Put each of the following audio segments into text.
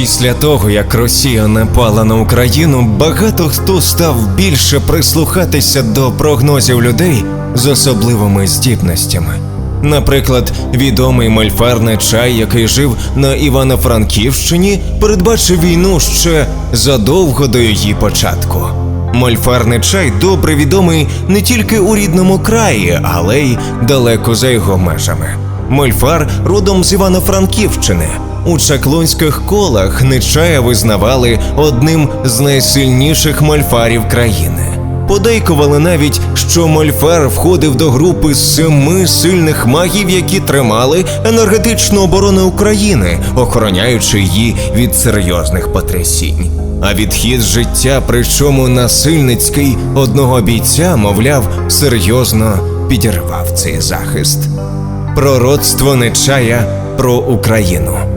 Після того, як Росія напала на Україну, багато хто став більше прислухатися до прогнозів людей з особливими здібностями. Наприклад, відомий мольфарний чай, який жив на Івано-Франківщині, передбачив війну ще задовго до її початку. Мольфарний чай добре відомий не тільки у рідному краї, але й далеко за його межами. Мольфар родом з Івано-Франківщини. У чаклунських колах Нечая визнавали одним з найсильніших мольфарів країни. Подейкували навіть, що Мольфар входив до групи семи сильних магів, які тримали енергетичну оборону України, охороняючи її від серйозних потрясінь. А відхід з життя, причому насильницький одного бійця, мовляв, серйозно підірвав цей захист. Пророцтво Нечая про Україну.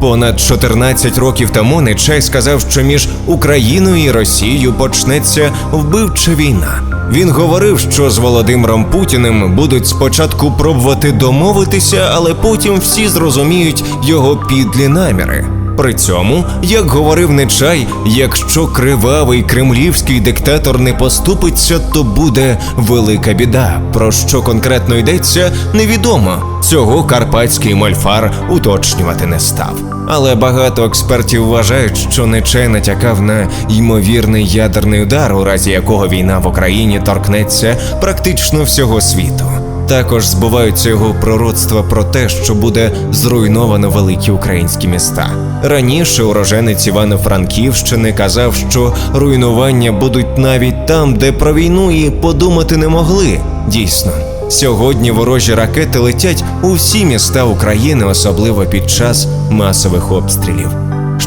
Понад 14 років тому Нечай сказав, що між Україною і Росією почнеться вбивча війна. Він говорив, що з Володимиром Путіним будуть спочатку пробувати домовитися, але потім всі зрозуміють його підлі наміри. При цьому, як говорив Нечай, якщо кривавий кремлівський диктатор не поступиться, то буде велика біда. Про що конкретно йдеться, невідомо. Цього карпатський мольфар уточнювати не став. Але багато експертів вважають, що Нечай натякав на ймовірний ядерний удар, у разі якого війна в Україні торкнеться практично всього світу. Також збуваються його пророцтва про те, що буде зруйновано великі українські міста. Раніше уроженець Івано-Франківщини казав, що руйнування будуть навіть там, де про війну і подумати не могли. Дійсно, сьогодні ворожі ракети летять у всі міста України, особливо під час масових обстрілів.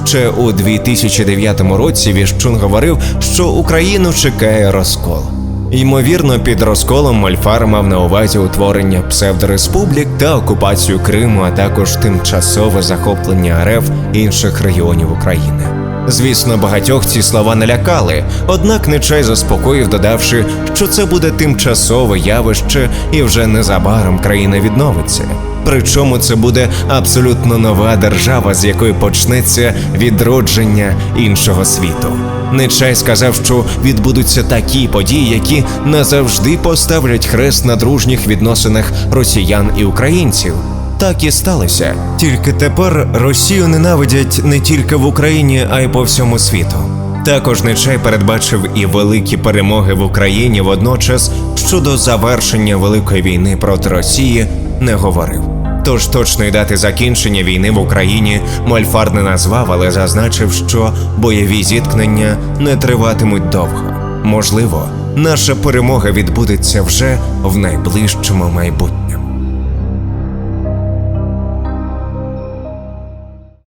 Ще у 2009 році Віщун говорив, що Україну чекає розкол. Ймовірно, під розколом Мольфар мав на увазі утворення псевдореспублік та окупацію Криму, а також тимчасове захоплення РФ інших регіонів України. Звісно, багатьох ці слова налякали, однак Нечай заспокоїв, додавши, що це буде тимчасове явище, і вже незабаром країна відновиться. Причому це буде абсолютно нова держава, з якої почнеться відродження іншого світу. Нечай сказав, що відбудуться такі події, які назавжди поставлять хрест на дружніх відносинах росіян і українців. Так і сталося. Тільки тепер Росію ненавидять не тільки в Україні, а й по всьому світу. Також Нечай передбачив і великі перемоги в Україні водночас щодо завершення великої війни проти Росії не говорив. Тож точної дати закінчення війни в Україні Мольфар не назвав, але зазначив, що бойові зіткнення не триватимуть довго. Можливо, наша перемога відбудеться вже в найближчому майбутньому.